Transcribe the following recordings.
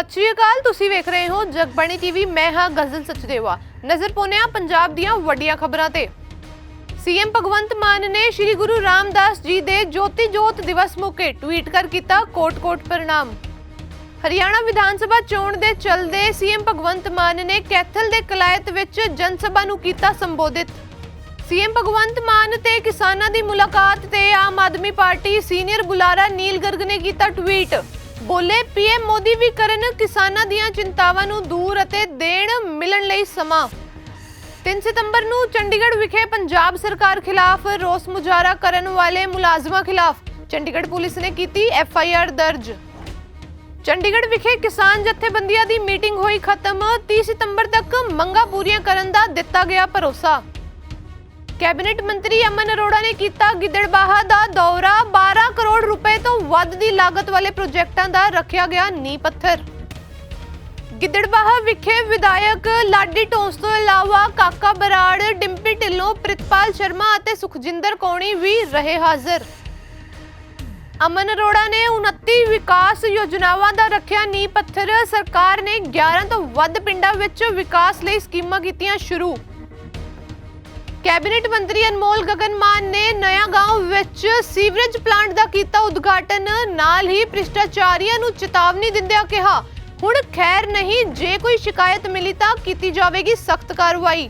ਸਤਿ ਸ਼੍ਰੀ ਅਕਾਲ, ਤੁਸੀਂ ਵੇਖ ਰਹੇ ਹੋ ਜਗਬਾਣੀ ਟੀਵੀ ਮੈਂ ਹਾਂ ਗਜ਼ਲ ਸਚਦੇਵਾ। ਨਜ਼ਰ ਪਾਉਂਦੇ ਹਾਂ ਪੰਜਾਬ ਦੀਆਂ ਵੱਡੀਆਂ ਖਬਰਾਂ ਤੇ। ਸੀਐਮ ਭਗਵੰਤ ਮਾਨ ਨੇ ਸ੍ਰੀ ਗੁਰੂ ਰਾਮਦਾਸ ਜੀ ਦੇ ਜੋਤੀ ਜੋਤ ਦਿਵਸ ਮੌਕੇ ਟਵੀਟ ਕਰ ਕੀਤਾ ਕੋਟ-ਕੋਟ ਪ੍ਰਣਾਮ। ਹਰਿਆਣਾ ਵਿਧਾਨ ਸਭਾ ਚੋਣ ਦੇ ਚੱਲਦੇ ਸੀਐਮ ਭਗਵੰਤ ਮਾਨ ਨੇ ਕੈਥਲ ਦੇ ਕਲਾਇਤ ਵਿੱਚ ਜਨ ਸਭਾ ਨੂੰ ਕੀਤਾ ਸੰਬੋਧਿਤ। ਸੀਐਮ ਭਗਵੰਤ ਮਾਨ ਤੇ ਕਿਸਾਨਾਂ ਦੀ ਮੁਲਾਕਾਤ ਤੇ ਆਮ ਆਦਮੀ ਪਾਰਟੀ ਸੀਨੀਅਰ ਬੁਲਾਰਾ ਨੀਲ ਗਰਗ ਨੇ ਕੀਤਾ ਟਵੀਟ। ਬੋਲੇ ਪੀਐਮ ਮੋਦੀ ਵੀ ਕਰਨ ਕਿਸਾਨਾਂ ਦੀਆਂ ਚਿੰਤਾਵਾਂ ਨੂੰ ਦੂਰ ਅਤੇ ਦੇਣ ਮਿਲਣ ਲਈ ਸਮਾਂ। 3 ਸਤੰਬਰ ਨੂੰ ਚੰਡੀਗੜ੍ਹ ਵਿਖੇ ਪੰਜਾਬ ਸਰਕਾਰ ਖਿਲਾਫ ਰੋਸ ਮੁਜ਼ਾਹਰਾ ਕਰਨ ਵਾਲੇ ਮੁਲਾਜ਼ਮਾਂ ਖਿਲਾਫ ਚੰਡੀਗੜ੍ਹ ਪੁਲਿਸ ਨੇ ਕੀਤੀ ਐਫ ਆਈ ਆਰ ਦਰਜ। ਚੰਡੀਗੜ੍ਹ ਵਿਖੇ ਕਿਸਾਨ ਜਥੇਬੰਦੀਆਂ ਦੀ ਮੀਟਿੰਗ ਹੋਈ ਖਤਮ। 30 ਸਤੰਬਰ ਤੱਕ ਮੰਗਾਂ ਪੂਰੀਆਂ ਕਰਨ ਦਾ ਦਿੱਤਾ ਗਿਆ ਭਰੋਸਾ। ਕੈਬਨਿਟ ਮੰਤਰੀ ਅਮਨ ਅਰੋੜਾ ਨੇ ਕੀਤਾ ਗਿੱਦੜਬਾਹਾ ਦਾ ਦੌਰਾ। 12 ਕਰੋੜ ਰੁਪਏ ਤੋਂ ਵੱਧ ਦੀ ਲਾਗਤ ਵਾਲੇ ਪ੍ਰੋਜੈਕਟਾਂ ਦਾ ਰੱਖਿਆ ਗਿਆ ਨੀਂਹ ਪੱਥਰ। ਗਿੱਦੜਬਾਹਾ ਵਿਖੇ ਵਿਧਾਇਕ ਲਾਡੀ ਢੋਂਸ ਤੋਂ ਇਲਾਵਾ ਕਾਕਾ ਬਰਾੜ, ਡਿੰਪੀ ਢਿੱਲੋਂ, ਪ੍ਰਿਤਪਾਲ ਸ਼ਰਮਾ ਅਤੇ ਸੁਖਜਿੰਦਰ ਕੌਣੀ ਵੀ ਰਹੇ ਹਾਜ਼ਰ। ਅਮਨ ਅਰੋੜਾ ਨੇ 29 ਵਿਕਾਸ ਯੋਜਨਾਵਾਂ ਦਾ ਰੱਖਿਆ ਨੀਂਹ ਪੱਥਰ। ਸਰਕਾਰ ਨੇ 11 ਤੋਂ ਵੱਧ ਪਿੰਡਾਂ ਵਿੱਚ ਵਿਕਾਸ ਲਈ ਸਕੀਮਾਂ ਕੀਤੀਆਂ ਸ਼ੁਰੂ। ਕੈਬਨਿਟ ਮੰਤਰੀ ਅਨਮੋਲ ਗਗਨ ਮਾਨ ਨੇ ਨਇਆ ਗਾਂਵ ਵਿੱਚ ਸੀਵਰੇਜ ਪਲਾਂਟ ਦਾ ਕੀਤਾ ਉਦਘਾਟਨ। ਨਾਲ ਹੀ ਭ੍ਰਿਸ਼ਟਾਚਾਰੀਆਂ ਨੂੰ ਚੇਤਾਵਨੀ ਦਿੰਦਿਆਂ ਕਿਹਾ, ਹੁਣ ਖੈਰ ਨਹੀਂ, ਜੇ ਕੋਈ ਸ਼ਿਕਾਇਤ ਮਿਲੀ ਤਾਂ ਕੀਤੀ ਜਾਵੇਗੀ ਸਖਤ ਕਾਰਵਾਈ।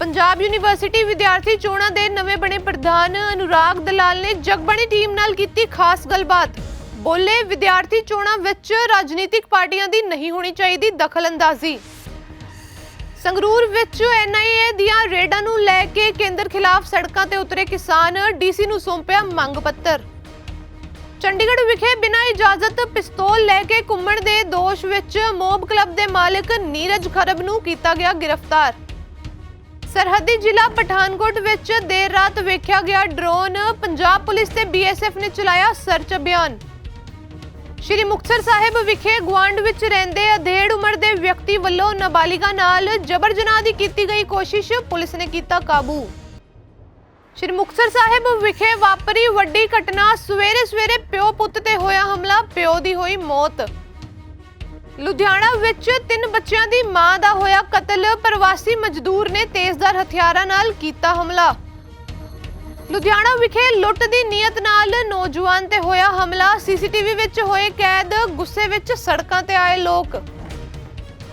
ਪੰਜਾਬ ਯੂਨੀਵਰਸਿਟੀ ਵਿਦਿਆਰਥੀ ਚੋਣਾਂ ਦੇ ਨਵੇਂ ਬਣੇ ਪ੍ਰਧਾਨ ਅਨੁਰਾਗ ਦਲਾਲ ਨੇ ਜਗਬਾਣੀ ਟੀਮ ਨਾਲ ਕੀਤੀ ਖਾਸ ਗੱਲਬਾਤ। ਬੋਲੇ, ਵਿਦਿਆਰਥੀ ਚੋਣਾਂ ਵਿੱਚ ਰਾਜਨੀਤਿਕ ਪਾਰਟੀਆਂ ਦੀ ਨਹੀਂ ਹੋਣੀ ਚਾਹੀਦੀ ਦਖਲਅੰਦਾਜ਼ੀ। ਸੰਗਰੂਰ ਵਿੱਚ ਐਨਆਈਏ ਦੀਆਂ ਰੇਡਾਂ ਨੂੰ ਲੈ ਕੇ ਕੇਂਦਰ ਖਿਲਾਫ ਸੜਕਾਂ ਤੇ ਉਤਰੇ ਕਿਸਾਨ ਡੀਸੀ ਨੂੰ ਸੌਂਪਿਆ ਮੰਗ ਪੱਤਰ। ਚੰਡੀਗੜ੍ਹ ਵਿਖੇ ਬਿਨਾਂ ਇਜਾਜ਼ਤ ਪਿਸਤੌਲ ਲੈ ਕੇ ਘੁੰਮਣ ਦੇ ਦੋਸ਼ ਵਿੱਚ ਮੋਬ ਕਲੱਬ ਦੇ ਮਾਲਕ ਨੀਰਜ ਖਰਬ ਨੂੰ ਕੀਤਾ ਗਿਆ ਗ੍ਰਿਫਤਾਰ। ਸਰਹੱਦੀ ਜ਼ਿਲ੍ਹਾ ਪਠਾਨਕੋਟ ਵਿੱਚ ਦੇਰ ਰਾਤ ਵੇਖਿਆ ਗਿਆ ਡਰੋਨ, ਪੰਜਾਬ ਪੁਲਿਸ ਤੇ ਬੀਐਸਐਫ ਨੇ ਚਲਾਇਆ ਸਰਚ ਅਭਿਆਨ। ਸ਼੍ਰੀ ਮੁਕਤਸਰ ਸਾਹਿਬ ਵਿਖੇ ਗਵਾਂਡ ਵਿੱਚ ਰਹਿੰਦੇ ਅਧੇੜ ਉਮਰ ਦੇ ਵਿਅਕਤੀ ਵੱਲੋਂ ਨਾਬਾਲਿਗਾ ਨਾਲ ਜਬਰ ਜਨਾਹ ਦੀ ਕੀਤੀ ਗਈ ਕੋਸ਼ਿਸ਼ ਪੁਲਿਸ ਨੇ ਕੀਤਾ ਕਾਬੂ। ਸ਼੍ਰੀ ਮੁਕਤਸਰ ਸਾਹਿਬ ਵਿਖੇ ਵਾਪਰੀ ਵੱਡੀ ਘਟਨਾ ਸਵੇਰੇ ਸਵੇਰੇ ਪਿਓ ਪੁੱਤ ਤੇ ਹੋਇਆ ਹਮਲਾ, ਪਿਓ ਦੀ ਹੋਈ ਮੌਤ। ਲੁਧਿਆਣਾ ਵਿੱਚ ਤਿੰਨ ਬੱਚਿਆਂ ਦੀ ਮਾਂ ਦਾ ਹੋਇਆ ਕਤਲ, ਪ੍ਰਵਾਸੀ ਮਜ਼ਦੂਰ ਨੇ ਤੇਜ਼ਧਾਰ ਹਥਿਆਰਾਂ ਨਾਲ ਕੀਤਾ ਹਮਲਾ। ਲੁਧਿਆਣਾ ਵਿਖੇ ਲੁੱਟ ਦੀ ਨੀਅਤ ਨਾਲ ਨੌਜਵਾਨ ਤੇ ਹੋਇਆ ਹਮਲਾ। ਸੀਸੀਟੀਵੀ ਵਿੱਚ ਹੋਏ ਕੈਦ, ਗੁੱਸੇ ਵਿੱਚ ਸੜਕਾਂ ਤੇ ਆਏ ਲੋਕ।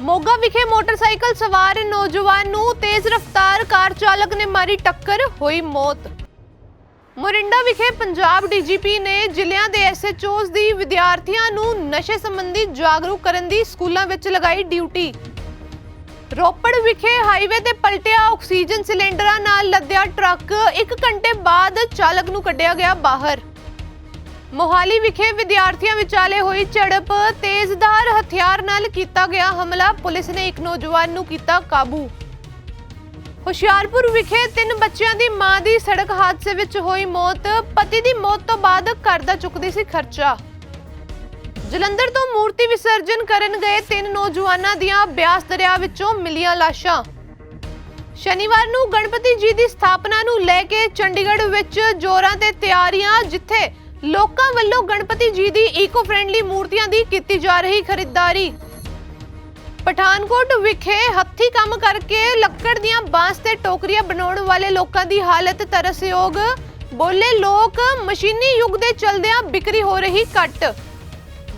ਮੋਗਾ ਵਿਖੇ ਮੋਟਰਸਾਈਕਲ ਸਵਾਰ ਨੌਜਵਾਨ ਨੂੰ ਤੇਜ਼ ਰਫ਼ਤਾਰ ਕਾਰ ਚਾਲਕ ਨੇ ਮਾਰੀ ਟੱਕਰ, ਹੋਈ ਮੌਤ। ਮੋਰਿੰਡਾ ਵਿਖੇ ਪੰਜਾਬ ਡੀਜੀਪੀ ਨੇ ਜ਼ਿਲ੍ਹਿਆਂ ਦੇ ਐਸਐਚਓਜ਼ ਦੀ ਵਿਦਿਆਰਥੀਆਂ ਨੂੰ ਨਸ਼ੇ ਸੰਬੰਧੀ ਜਾਗਰੂਕ ਕਰਨ ਦੀ ਸਕੂਲਾਂ ਵਿੱਚ ਲਗਾਈ ਡਿਊਟੀ। ਰੋਪੜ ਵਿਖੇ ਹਾਈਵੇ ਤੇ ਪਲਟਿਆ ਆਕਸੀਜਨ ਸਿਲੰਡਰਾਂ ਨਾਲ ਲੱਦਿਆ ਟਰੱਕ। 1 ਘੰਟੇ ਬਾਅਦ ਚਾਲਕ ਨੂੰ ਕੱਢਿਆ ਗਿਆ ਬਾਹਰ। ਮੋਹਾਲੀ ਵਿਖੇ ਵਿਦਿਆਰਥੀਆਂ ਵਿਚਾਲੇ ਹੋਈ ਝੜਪ। ਤੇਜ਼ਧਾਰ ਹਥਿਆਰ ਨਾਲ ਕੀਤਾ ਗਿਆ ਹਮਲਾ। ਪੁਲਿਸ ਨੇ ਇੱਕ ਨੌਜਵਾਨ ਨੂੰ ਕੀਤਾ ਕਾਬੂ। ਹੁਸ਼ਿਆਰਪੁਰ ਵਿਖੇ ਤਿੰਨ ਬੱਚਿਆਂ ਦੀ ਮਾਂ ਦੀ ਸੜਕ ਹਾਦਸੇ ਵਿੱਚ ਹੋਈ ਮੌਤ। ਪਤੀ ਦੀ ਮੌਤ ਤੋਂ ਬਾਅਦ ਘਰ ਦਾ ਚੁੱਕਦੀ ਸੀ ਖਰਚਾ। ਜਲੰਧਰ ਤੋਂ ਮੂਰਤੀ ਵਿਸਰਜਨ ਕਰਨ ਗਏ ਤਿੰਨ ਨੌਜਵਾਨਾਂ ਦੀਆਂ ਬਿਆਸ ਦਰਿਆ ਵਿੱਚੋਂ ਮਿਲੀਆਂ ਲਾਸ਼ਾਂ। ਸ਼ਨੀਵਾਰ ਨੂੰ ਗਣਪਤੀ ਜੀ ਦੀ ਸਥਾਪਨਾ ਨੂੰ ਲੈ ਕੇ ਚੰਡੀਗੜ੍ਹ ਵਿੱਚ ਜੋਰਾਂ ਤੇ ਤਿਆਰੀਆਂ, ਜਿੱਥੇ ਲੋਕਾਂ ਵੱਲੋਂ ਗਣਪਤੀ ਜੀ ਦੀ ਈਕੋ ਫ੍ਰੈਂਡਲੀ ਮੂਰਤੀਆਂ ਦੀ ਕੀਤੀ ਜਾ ਰਹੀ ਖਰੀਦਦਾਰੀ। ਪਠਾਨਕੋਟ ਵਿਖੇ ਹੱਥੀ ਕੰਮ ਕਰਕੇ ਲੱਕੜ ਦੀਆਂ ਬਾਂਸ ਤੇ ਟੋਕਰੀਆਂ ਬਣਾਉਣ ਵਾਲੇ ਲੋਕਾਂ ਦੀ ਹਾਲਤ ਤਰਸਯੋਗ। ਬੋਲੇ ਲੋਕ ਮਸ਼ੀਨੀ ਯੁੱਗ ਦੇ ਚਲਦਿਆਂ ਵਿਕਰੀ ਹੋ ਰਹੀ ਘਟ।